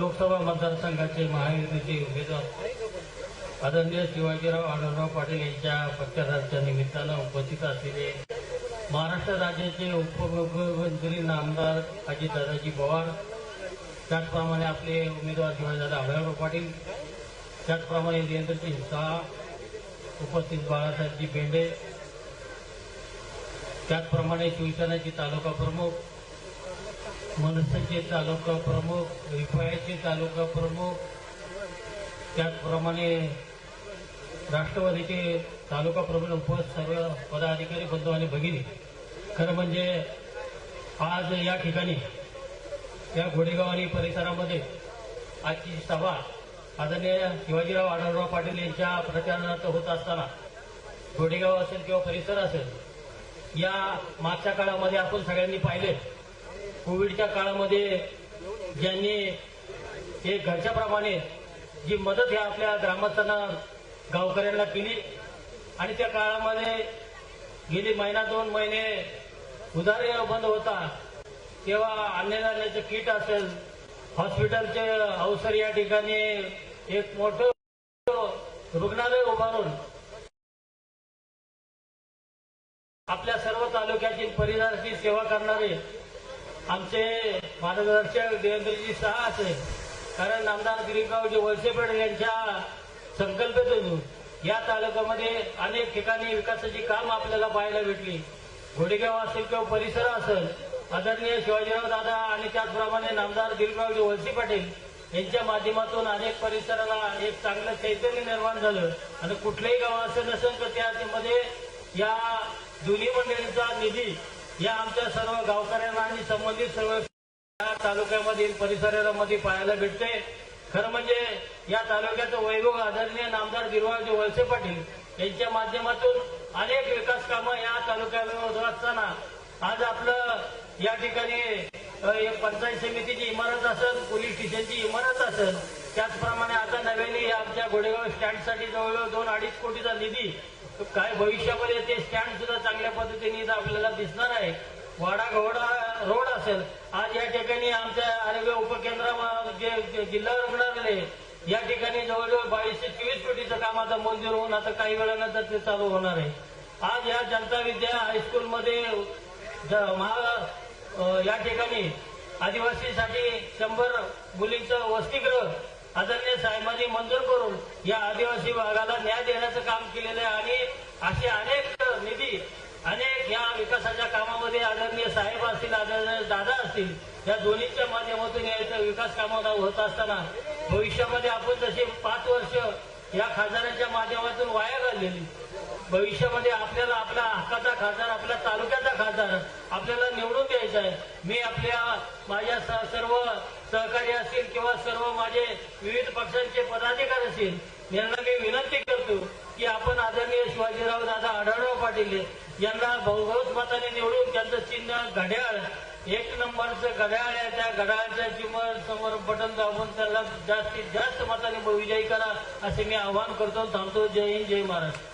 लोकसभा मतदारसंघाचे महायुतीचे उमेदवार आदरणीय शिवाजीराव आढळराव पाटील यांच्या प्रचाराच्या निमित्तानं उपस्थित असलेले महाराष्ट्र राज्याचे उपमुख्यमंत्री नामदार अजितदादाजी पवार त्याचप्रमाणे आपले उमेदवार शिवाजीराव आढळराव पाटील त्याचप्रमाणे देवेंद्रसिंह शहा उपस्थित बाळासाहेबजी बेंडे त्याचप्रमाणे शिवसेनेचे तालुका प्रमुख मनसेचे तालुका प्रमुख रिफायचे तालुका प्रमुख त्याचप्रमाणे राष्ट्रवादीचे तालुका प्रमुख उपस्थित सर्व पदाधिकारी बंधू आणि भगिनी. खरं म्हणजे आज या ठिकाणी या घोडेगाव आणि परिसरामध्ये आजची सभा आदरणीय शिवाजीराव आढळराव पाटील यांच्या प्रचारार्थ होत असताना घोडेगाव असेल किंवा परिसर असेल या मागच्या काळामध्ये आपण सगळ्यांनी पाहिले कोविडच्या काळामध्ये ज्यांनी हे घरच्याप्रमाणे जी मदत ह्या आपल्या ग्रामस्थांना गावकऱ्यांना केली आणि त्या काळामध्ये गेली महिना दोन महिने उधार बंद होता तेव्हा अन्नधान्याचं किट असेल हॉस्पिटलचे अवसर या ठिकाणी एक मोठं रुग्णालय उभारून आपल्या सर्व तालुक्यातील परिसराची सेवा करणारे आमचे मार्गदर्शक देवेंद्रजी सहा असेल कारण आमदार दिलीपरावजी वळसेपेड यांच्या संकल्पतून या तालुक्यामध्ये अनेक ठिकाणी विकासाची काम आपल्याला पाहायला भेटली. घोडेगाव असेल किंवा परिसर असेल आदरणीय शिवाजीराव दादा आणि त्याचप्रमाणे नामदार दिलीपरावजी वळसे पाटील यांच्या माध्यमातून अनेक परिसराला एक चांगलं चैतन्य निर्माण झालं. आणि कुठलंही गाव असं नसेल तर त्यामध्ये या दोन्ही मंडळींचा निधी या आमच्या सर्व गावकऱ्यांना आणि संबंधित सर्व तालुक्यामधील परिसरामध्ये पाहायला भेटते खरं म्हणजे या तालुक्याचं वैभव आदरणीय नामदार गिरवाजी वळसे पाटील यांच्या माध्यमातून अनेक विकास कामं या तालुक्यात होत असताना आज आपलं या ठिकाणी एक पंचायत समितीची इमारत असेल पोलीस स्टेशनची इमारत असेल त्याचप्रमाणे आता नव्याने आमच्या घोडेगाव स्टँडसाठी जवळजवळ दोन अडीच कोटीचा निधी काय भविष्यामध्ये ते स्टँड सुद्धा चांगल्या पद्धतीने आपल्याला दिसणार आहे. वाडा घोडा रोड असेल. आज या ठिकाणी आमच्या आरोग्य उपकेंद्र जे जिल्हा रुग्णालय या ठिकाणी जवळजवळ बावीसशे चोवीस कोटीचं काम आता मंजूर होऊन आता काही वेळानंतर ते चालू होणार आहे. आज या जनता विद्या हायस्कूलमध्ये या ठिकाणी आदिवासीसाठी शंभर मुलींचं वसतिगृह आदरणीय साहेबांनी मंजूर करून या आदिवासी भागाला न्याय देण्याचं काम केलेलं आहे आणि असे अनेक निधी अनेक या विकासाच्या कामामध्ये आदरणीय साहेब दादा असतील या दोन्हीच्या माध्यमातून याचा विकास कामाला होत असताना भविष्यामध्ये आपण जसे पाच वर्ष या खासदारांच्या माध्यमातून वाया घाललेली भविष्यामध्ये आपल्याला आपला हक्काचा खासदार आपल्या तालुक्याचा खासदार आपल्याला निवडून द्यायचा आहे. मी आपल्या माझ्या सर्व सहकारी असतील किंवा सर्व माझे विविध पक्षांचे पदाधिकारी असतील यांना मी विनंती करतो की आपण आदरणीय शिवाजीराव दादा आढळराव पाटील यांना बहुभौत मताने निवडून त्यांचं चिन्ह घड्याळ एक नंबरचं घड्याळ आहे. त्या घड्याळच्या चिमर समोर बटन दाबून त्याला जास्तीत जास्त मताने विजयी करा असे मी आवाहन करतो. थांबतो. जय हिंद जय महाराष्ट्र.